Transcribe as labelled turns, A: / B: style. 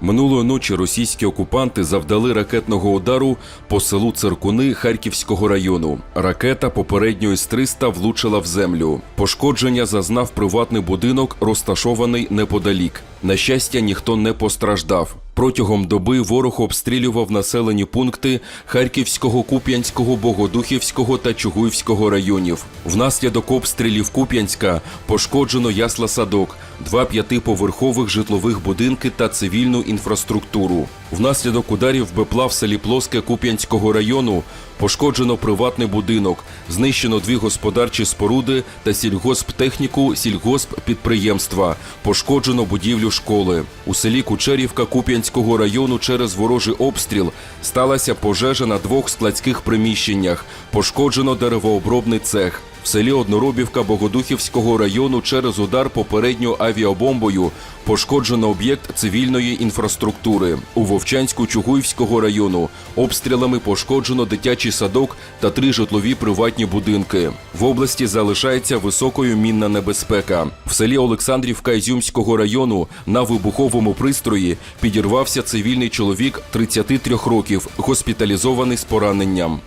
A: Минулої ночі російські окупанти завдали ракетного удару по селу Циркуни Харківського району. Ракета попередньої з 300 влучила в землю. Пошкодження зазнав приватний будинок, розташований неподалік. На щастя, ніхто не постраждав. Протягом доби ворог обстрілював населені пункти Харківського, Куп'янського, Богодухівського та Чугуївського районів. Внаслідок обстрілів Куп'янська пошкоджено ясла садок, два п'ятиповерхових житлових будинки та цивільну інфраструктуру. Внаслідок ударів БПЛА в селі Плоске Куп'янського району пошкоджено приватний будинок, знищено дві господарчі споруди та сільгосптехніку сільгосппідприємства, пошкоджено будівлю школи. У селі Кучерівка Куп'янського району через ворожий обстріл сталася пожежа на двох складських приміщеннях, пошкоджено деревообробний цех. В селі Одноробівка Богодухівського району через удар попередньою авіабомбою пошкоджено об'єкт цивільної інфраструктури. У Вовчанську Чугуївського району обстрілами пошкоджено дитячий садок та три житлові приватні будинки. В області залишається високою мінна небезпека. В селі Олександрівка Ізюмського району на вибуховому пристрої підірвався цивільний чоловік 33 років, госпіталізований з пораненням.